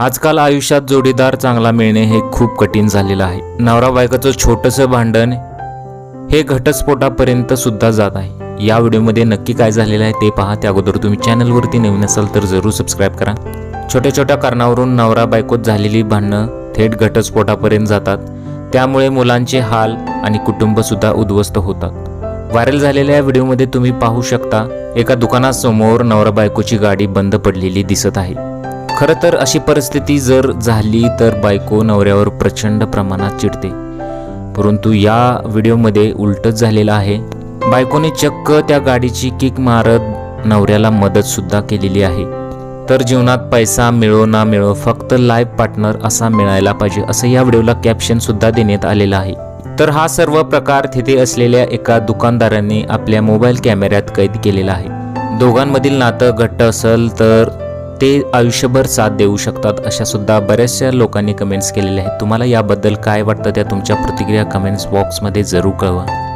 आजकाल आयुष्यात जोडीदार चांगला मिळणे हे खूप कठीण झालेलं आहे. नवरा बायकोचं छोटंसं भांडण हे घटस्फोटापर्यंत सुद्धा जात आहे. या व्हिडिओमध्ये नक्की काय झालेलं आहे ते पहा. त्या अगोदर तुम्ही चॅनलवरती नवीन असाल तर जरूर सबस्क्राईब करा. छोट्या छोट्या कारणावरून नवरा बायकोत झालेली भांडणं थेट घटस्फोटापर्यंत जातात. त्यामुळे मुलांचे हाल आणि कुटुंबसुद्धा उद्ध्वस्त होतात. व्हायरल झालेल्या या व्हिडिओमध्ये तुम्ही पाहू शकता एका दुकानासमोर नवरा बायकोची गाडी बंद पडलेली दिसत आहे. खरं तर अशी परिस्थिती जर झाली तर बायको नवऱ्यावर प्रचंड प्रमाणात चिडते. परंतु या व्हिडिओमध्ये उलटच झालेलं आहे. बायकोने चक्क त्या गाडीची किक मारत नवऱ्याला मदतसुद्धा केलेली आहे. तर जीवनात पैसा मिळो ना मिळो फक्त लाईफ पार्टनर असा मिळायला पाहिजे असं या व्हिडिओला कॅप्शनसुद्धा देण्यात आलेलं आहे. तर हा सर्व प्रकार तिथे असलेल्या एका दुकानदाराने आपल्या मोबाईल कॅमेऱ्यात कैद केलेला आहे. दोघांमधील नातं घट्ट असेल तर ते आयुष्यभर साथ देऊ शकतात अशा सुद्धा बऱ्याचशा लोकांनी कमेंट्स केलेल्या आहेत. तुम्हाला याबद्दल काय वाटतं त्या तुमच्या प्रतिक्रिया कमेंट्स बॉक्समध्ये जरूर कळवा.